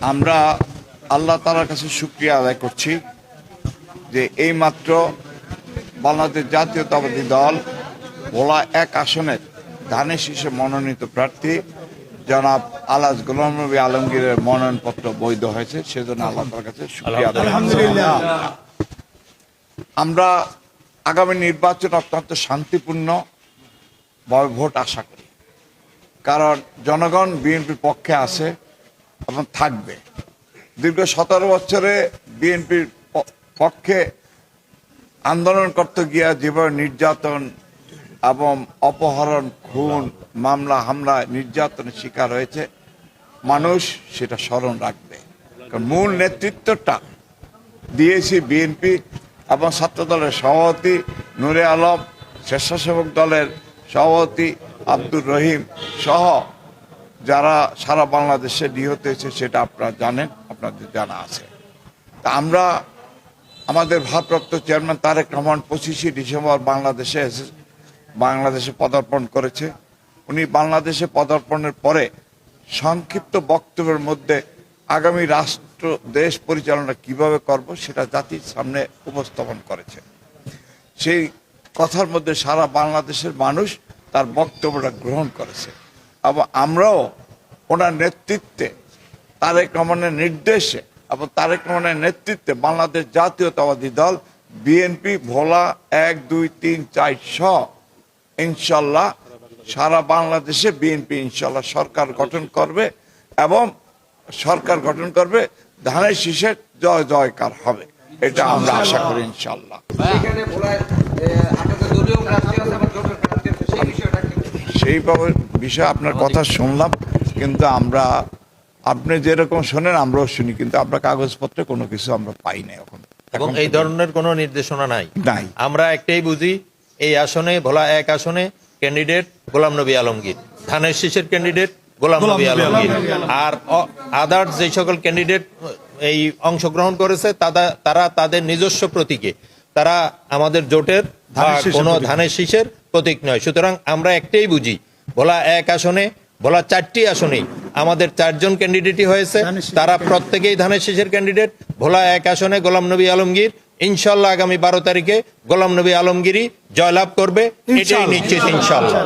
আমরা আল্লাহ তালার কাছে শুক্রিয়া আদায় করছি যে এইমাত্র বাংলাদেশ জাতীয়তাবাদী দল ভোলা এক আসনের ধানের শীর্ষে মনোনীত প্রার্থী জনাব আলাজ গোলাম নবী আলমগীরের মনোনয়নপত্র বৈধ হয়েছে সেজন্য আল্লাহ তালার কাছে আদায় আমরা আগামী নির্বাচন অত্যন্ত শান্তিপূর্ণ ভোট আশা করি। কারণ জনগণ বিএনপির পক্ষে আছে এবং থাকবে। দীর্ঘ সতেরো বছরে বিএনপির পক্ষে আন্দোলন করতে গিয়া যেভাবে নির্যাতন এবং অপহরণ, খুন, মামলা, হামলা, নির্যাতনের শিকার হয়েছে, মানুষ সেটা স্মরণ রাখবে। কারণ মূল নেতৃত্বটা দিয়েছি বিএনপি এবং ছাত্র দলের সভাপতি নুরে আলম, স্বেচ্ছাসেবক দলের সভাপতি আব্দুর রহিম সহ যারা সারা বাংলাদেশে নিহত হয়েছে, সেটা আপনারা জানেন, আপনাদের জানা আছে। তা আমরা আমাদের ভারপ্রাপ্ত চেয়ারম্যান তারেক রহমান পঁচিশে ডিসেম্বর বাংলাদেশে এসে বাংলাদেশে পদার্পণ করেছে। উনি বাংলাদেশে পদার্পণের পরে সংক্ষিপ্ত বক্তব্যের মধ্যে আগামী রাষ্ট্র, দেশ পরিচালনা কীভাবে করব সেটা জাতির সামনে উপস্থাপন করেছে সেই কথার মধ্যে সারা বাংলাদেশের মানুষ তার বক্তব্যটা গ্রহণ করেছে। এবং আমরাও ওনার নেতৃত্বে তারেক রহমানের নির্দেশে এবং তারেক রহমানের নেতৃত্বে বাংলাদেশ জাতীয়তাবাদী দল বিএনপি ভোলা এক দুই তিন চার স ইনশাল্লাহ সারা বাংলাদেশে বিএনপি ইনশাল্লাহ সরকার গঠন করবে এবং সরকার গঠন করবে ধানের শীষের জয় জয়কার হবে। এটা আমরা আশা করি ইনশাল্লাহ। সেই সেইভাবে বিষয় আপনার কথা শুনলাম। কিন্তু আমরা আপনি যেরকম শোনেন আমরাও শুনি কিন্তু আমরা কাগজপত্রে কোনো কিছু আমরা পাই না এখন। এবং এখন এই ধরনের কোনো নির্দেশনা নাই। নাই। আমরা একটাই বুঝি এই আসনে ভোলা এক আসনে ক্যান্ডিডেট গোলাম নবী আলমগীর। ধানের শীষের ক্যান্ডিডেট গোলাম নবী আলমগীর। আর আদার্স যে সকল ক্যান্ডিডেট এই অংশগ্রহণ করেছে তারা তারা তাদের নিজস্ব প্রতীকে। তারা আমাদের জোটের কোনো ধানের শীষের প্রতীক নয়। সুতরাং আমরা একটাই বুঝি ভোলা এক আসনে ভোলা চারটি আসনেই। আমাদের চারজন ক্যান্ডিডেটই হয়েছে তারা প্রত্যেকেই ধানের শীষের ক্যান্ডিডেট ভোলা এক আসনে গোলাম নবী আলমগীর। ইনশাল্লাহ আগামী বারো তারিখে গোলাম নবী আলমগীরই জয়লাভ করবে। এটাই নিশ্চিত ইনশাল্লাহ